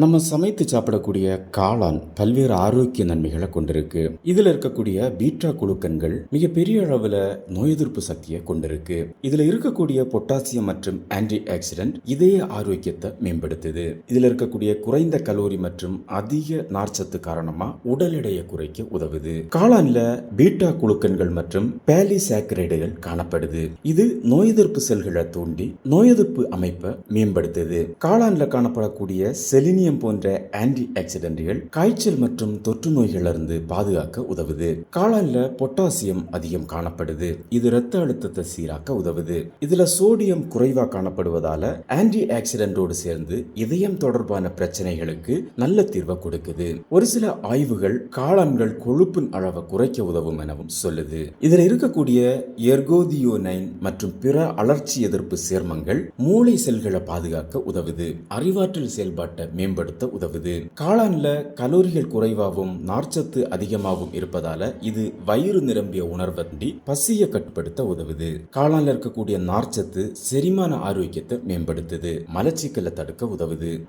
நம்ம சமைத்து சாப்பிடக்கூடிய காளான் பல்வேறு ஆரோக்கிய நன்மைகளை கொண்டிருக்கு. இதுல இருக்கக்கூடிய பீட்டா குழுக்கன்கள் மிகப்பெரிய அளவுல நோய் எதிர்ப்பு சக்தியை கொண்டிருக்கு. இதுல இருக்கக்கூடிய பொட்டாசியம் மற்றும் ஆன்டி ஆக்சிடென்ட் இதய ஆரோக்கியத்தை மேம்படுத்துது. இதுல இருக்கக்கூடிய குறைந்த கலோரி மற்றும் அதிக நார்ச்சத்து காரணமா உடல் எடையை குறைக்க உதவுது. காளான்ல பீட்டா குழுக்கன்கள் மற்றும் பேலிசாக்கரைடுகள் காணப்படுது. இது நோய் எதிர்ப்பு செல்களை தூண்டி நோய் எதிர்ப்பு அமைப்பை மேம்படுத்துது. காளான்ல காணப்படக்கூடிய செலினியம் போன்ற ஆன்டி ஆக்சிடென்ட்கள் காய்ச்சல் மற்றும் தொற்று நோய்களிலிருந்து பாதுகாக்க உதவுது. காளான்ல பொட்டாசியம் அதிகம் காணப்படுது. இது இரத்த அழுத்தத்தை சீராக்க உதவுது. இதுல சோடியம் குறைவா காணப்படுவதால ஆன்டி ஆக்சிடென்டோடு சேர்ந்து இதயம் தொடர்பான பிரச்சனைகளுக்கு நல்ல தீர்வை கொடுக்குது. ஒரு சில ஆய்வுகள் காளான்கள் கொழுப்பின் அளவை குறைக்க உதவும் எனவும் சொல்லுது. இதுல இருக்கக்கூடிய எர்கோதியோனைன் மற்றும் பிற அலர்ச்சி எதிர்ப்பு சேர்மங்கள் மூளை செல்களை பாதுகாக்க உதவுது. அறிவாற்றல் செயல்பாட்டை மேம்படுத்த உதவுது. காளான்ல கலோரிகள் குறைவாகவும் நார்ச்சத்து அதிகமாகவும் இருப்பதால இது வயிறு நிரம்பிய உணர்வண்டி பசியை கட்டுப்படுத்த உதவுது. காளான்ல இருக்கக்கூடிய நார்ச்சத்து செரிமான ஆரோக்கியத்தை மேம்படுத்துது. மலச்சிக்கலை தடுக்க உதவுது.